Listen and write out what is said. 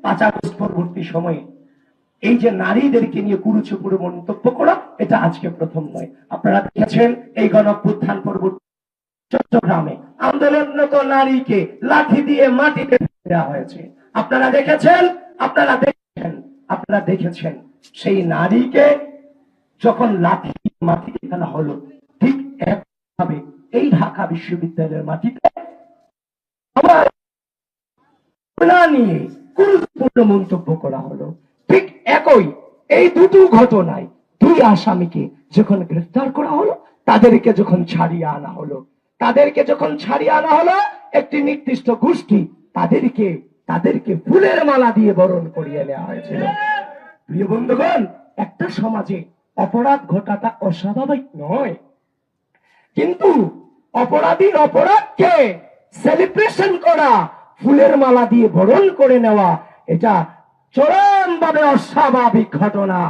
পাঁচ আগস্ট পরবর্তী সময়ে এই যে নারীদেরকে নিয়ে কুরুচুপুরু মন্তব্য করা, এটা আজকে প্রথম নয়। আপনারা দেখেছেন এই গণপুত্থান পরবর্তী চট্টগ্রামে আন্দোলনরত নারীকে লাঠি দিয়ে মাটিতে দেওয়া হয়েছে। আপনারা দেখেছেন? আপনারা দেখেছেন? আপনারা দেখেছেন সেই নারীকে যখন লাঠি মাটিতে ফেলা হলো, ঠিক একভাবে এই ঢাকা বিশ্ববিদ্যালয়ের মাটিতে আবার নিয়ে গুরুত্বপূর্ণ মন্তব্য করা হলো। ঠিক একই এই দুটো ঘটনায় দুই আসামিকে যখন গ্রেফতার করা হলো, তাদেরকে যখন ছাড়িয়ে আনা হলো, তাদেরকে যখন ছাড়িয়ে আনা হলো, একটি নির্দিষ্ট গোষ্ঠী তাদেরকে তাদেরকে ফুলের মালা দিয়ে বরণ করিয়ে নেওয়া হয়েছিল। প্রিয় বন্ধুগণ, একটা সমাজে অপরাধ ঘটাটা অস্বাভাবিক নয়। কিন্তু অপরাধীর অপরাধকে সেলিব্রেশন করা ফুলের মালা দিয়ে বরণ করে নেওয়া এটা চরমভাবে অস্বাভাবিক ঘটনা।